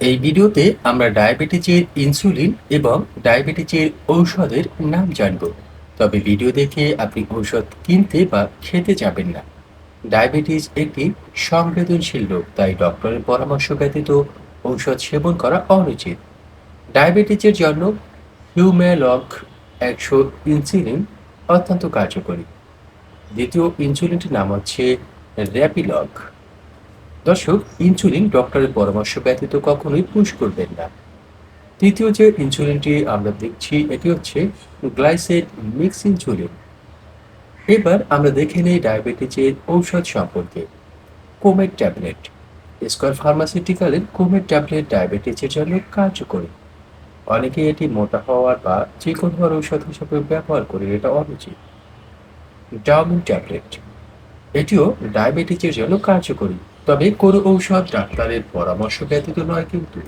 এই ভিডিওতে আমরা ডায়াবেটিসের ইনসুলিন এবং ডায়াবেটিসের ঔষধের নাম জানব। তবে ভিডিও দেখে আপনি ঔষধ কিনতে বা খেতে যাবেন না। ডায়াবেটিস একটি সংবেদনশীল রোগ, তাই ডক্টরের পরামর্শ ব্যতীত ঔষধ সেবন করা অনুচিত। ডায়াবেটিসের জন্য হিউম্যালক একশো ইনসুলিন অত্যন্ত কার্যকরী। দ্বিতীয় ইনসুলিনটির নাম হচ্ছে র্যাপিলক দর্শক ইনসুলিন ডক্টরের পরামর্শ ব্যতীত কখনোই পুশ করবেন না। তৃতীয় যে ইনসুলিনটি আমরা দেখছি, এটি হচ্ছে গ্লাইসেড মিক্স ইনসুলিন এবার আমরা দেখে নেই ডায়াবেটিসের ঔষধ সম্পর্কে। কোমেট ট্যাবলেট স্কয়ার ফার্মাসিউটিক্যালের কোমেট ট্যাবলেট ডায়াবেটিসের জন্য কার্যকরী। অনেকে এটি মোটা হওয়ার বা যে কোনো হওয়ার ঔষধ হিসেবে ব্যবহার করে এটা অনুচিত। ডাউমিন ট্যাবলেট এটিও ডায়াবেটিসের জন্য কার্যকরী। তবে কোনো ঔষধ ডাক্তারের পরামর্শ ব্যতীত নয় কিন্তু।